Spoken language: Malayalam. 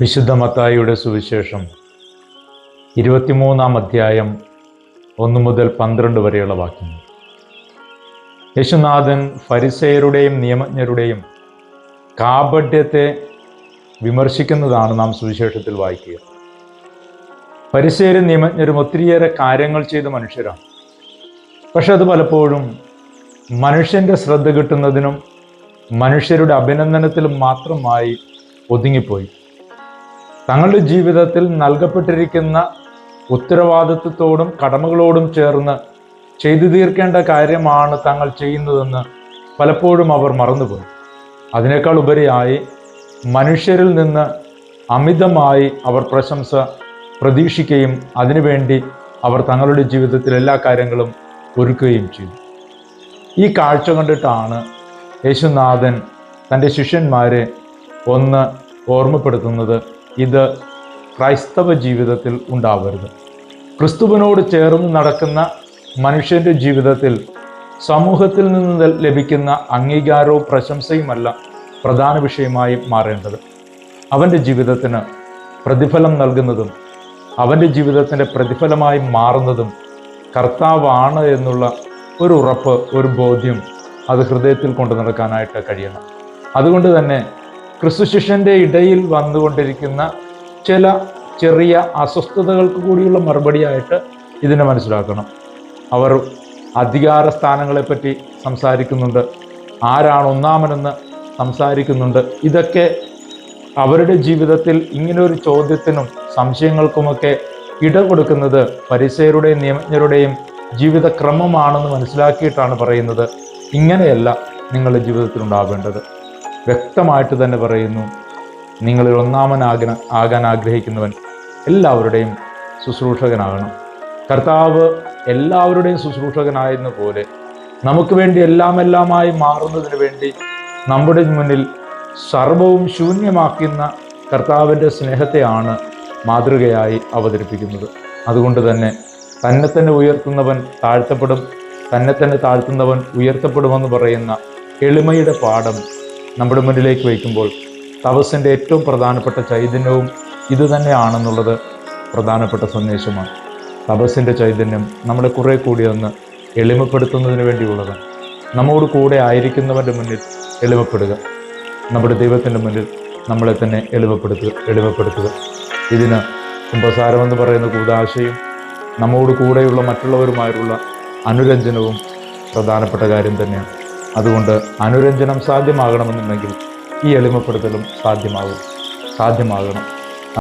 വിശുദ്ധ മത്തായിയുടെ സുവിശേഷം ഇരുപത്തിമൂന്നാം അധ്യായം ഒന്ന് മുതൽ പന്ത്രണ്ട് വരെയുള്ള വാക്യങ്ങൾ യേശുനാഥൻ ഫരിസയരുടെയും നിയമജ്ഞരുടെയും കാപഢ്യത്തെ വിമർശിക്കുന്നതാണ് നാം സുവിശേഷത്തിൽ വായിക്കുക. പരിസേരും നിയമജ്ഞരും ഒത്തിരിയേറെ കാര്യങ്ങൾ ചെയ്ത മനുഷ്യരാണ്. പക്ഷെ അത് പലപ്പോഴും മനുഷ്യന്റെ ശ്രദ്ധ കിട്ടുന്നതിനും മനുഷ്യരുടെ അഭിനന്ദനത്തിലും മാത്രമായി ഒതുങ്ങിപ്പോയി. തങ്ങളുടെ ജീവിതത്തിൽ നൽകപ്പെട്ടിരിക്കുന്ന ഉത്തരവാദിത്വത്തോടും കടമകളോടും ചേർന്ന് ചെയ്തു തീർക്കേണ്ട കാര്യമാണ് തങ്ങൾ ചെയ്യുന്നതെന്ന് പലപ്പോഴും അവർ മറന്നുപോയി. അതിനേക്കാൾ ഉപരിയായി മനുഷ്യരിൽ നിന്ന് അമിതമായി അവർ പ്രശംസ പ്രതീക്ഷിക്കുകയും അതിനുവേണ്ടി അവർ തങ്ങളുടെ ജീവിതത്തിൽ എല്ലാ കാര്യങ്ങളും ഒരുക്കുകയും ചെയ്തു. ഈ കാഴ്ച കണ്ടിട്ടാണ് യേശുനാഥൻ തന്റെ ശിഷ്യന്മാരെ ഒന്ന് ഓർമ്മപ്പെടുത്തുന്നത്. ഇത് ക്രൈസ്തവ ജീവിതത്തിൽ ഉണ്ടാവരുത്. ക്രിസ്തുവിനോട് ചേർന്ന് നടക്കുന്ന മനുഷ്യന്റെ ജീവിതത്തിൽ സമൂഹത്തിൽ നിന്ന് ലഭിക്കുന്ന അംഗീകാരവും പ്രശംസയുമല്ല പ്രധാന വിഷയമായി മാറേണ്ടത്. അവന്റെ ജീവിതത്തിന് പ്രതിഫലം നൽകുന്നതും അവന്റെ ജീവിതത്തിന്റെ പ്രതിഫലമായി മാറുന്നതും കർത്താവാണ് എന്നുള്ള ഒരു ഉറപ്പ് ഒരു ബോധ്യം അത് ഹൃദയത്തിൽ കൊണ്ടു നടക്കാനായിട്ട് കഴിയണം. അതുകൊണ്ട് തന്നെ ക്രിസ്തു ശിഷ്യന്റെ ഇടയിൽ വന്നുകൊണ്ടിരിക്കുന്ന ചില ചെറിയ അസ്വസ്ഥതകൾക്ക് കൂടിയുള്ള മറുപടിയായിട്ട് ഇതിനെ മനസ്സിലാക്കണം. അവർ അധികാര സ്ഥാനങ്ങളെപ്പറ്റി സംസാരിക്കുന്നുണ്ട്. ആരാണ് ഒന്നാമനെന്ന് സംസാരിക്കുന്നുണ്ട്. ഇതൊക്കെ അവരുടെ ജീവിതത്തിൽ ഇങ്ങനൊരു ചോദ്യത്തിനും സംശയങ്ങൾക്കുമൊക്കെ ഇട കൊടുക്കുന്നത് പരിസയരുടെയും നിയമജ്ഞരുടെയും ജീവിതക്രമമാണെന്ന് മനസ്സിലാക്കിയിട്ടാണ് പറയുന്നത്. ഇങ്ങനെയല്ല നിങ്ങളുടെ ജീവിതത്തിൽ ഉണ്ടാവേണ്ടത് വ്യക്തമായിട്ട് തന്നെ പറയുന്നു. നിങ്ങളിൽ ഒന്നാമനാകന ആകാൻ ആഗ്രഹിക്കുന്നവൻ എല്ലാവരുടെയും ശുശ്രൂഷകനാകണം. കർത്താവ് എല്ലാവരുടെയും ശുശ്രൂഷകനായിരുന്ന പോലെ നമുക്ക് വേണ്ടി എല്ലാം എല്ലാമായി മാറുന്നതിന് വേണ്ടി നമ്മുടെ മുന്നിൽ സർവവും ശൂന്യമാക്കുന്ന കർത്താവിന്റെ സ്നേഹത്തെയാണ് മാതൃകയായി അവതരിപ്പിക്കുന്നത്. അതുകൊണ്ട് തന്നെ തന്നെ തന്നെ ഉയർത്തുന്നവൻ താഴ്ത്തപ്പെടും തന്നെ തന്നെ താഴ്ത്തുന്നവൻ ഉയർത്തപ്പെടുമെന്ന് പറയുന്ന എളിമയുടെ പാഠം നമ്മുടെ മുന്നിലേക്ക് വയ്ക്കുമ്പോൾ തപസ്സിന്റെ ഏറ്റവും പ്രധാനപ്പെട്ട ചൈതന്യവും ഇതുതന്നെയാണെന്നുള്ളത് പ്രധാനപ്പെട്ട സന്ദേശമാണ്. തപസ്സിന്റെ ചൈതന്യം നമ്മളെ കുറെ കൂടി ഒന്ന് എളിമപ്പെടുത്തുന്നതിന് വേണ്ടിയുള്ളതാണ്. നമ്മോട് കൂടെ ആയിരിക്കുന്നവന്റെ മുന്നിൽ എളിമപ്പെടുക. നമ്മുടെ ദൈവത്തിന്റെ മുന്നിൽ നമ്മളെ തന്നെ എളിമപ്പെടുത്തുക എളിമപ്പെടുത്തുക. ഇതിന് കുംഭസാരമെന്ന് പറയുന്ന കൂതാശയും നമ്മോട് കൂടെയുള്ള മറ്റുള്ളവരുമായുള്ള അനുരഞ്ജനവും പ്രധാനപ്പെട്ട കാര്യം തന്നെയാണ്. അതുകൊണ്ട് അനുരഞ്ജനം സാധ്യമാകണമെന്നുണ്ടെങ്കിൽ ഈ എളിമപ്പെടുത്തലും സാധ്യമാകും. സാധ്യമാകണം.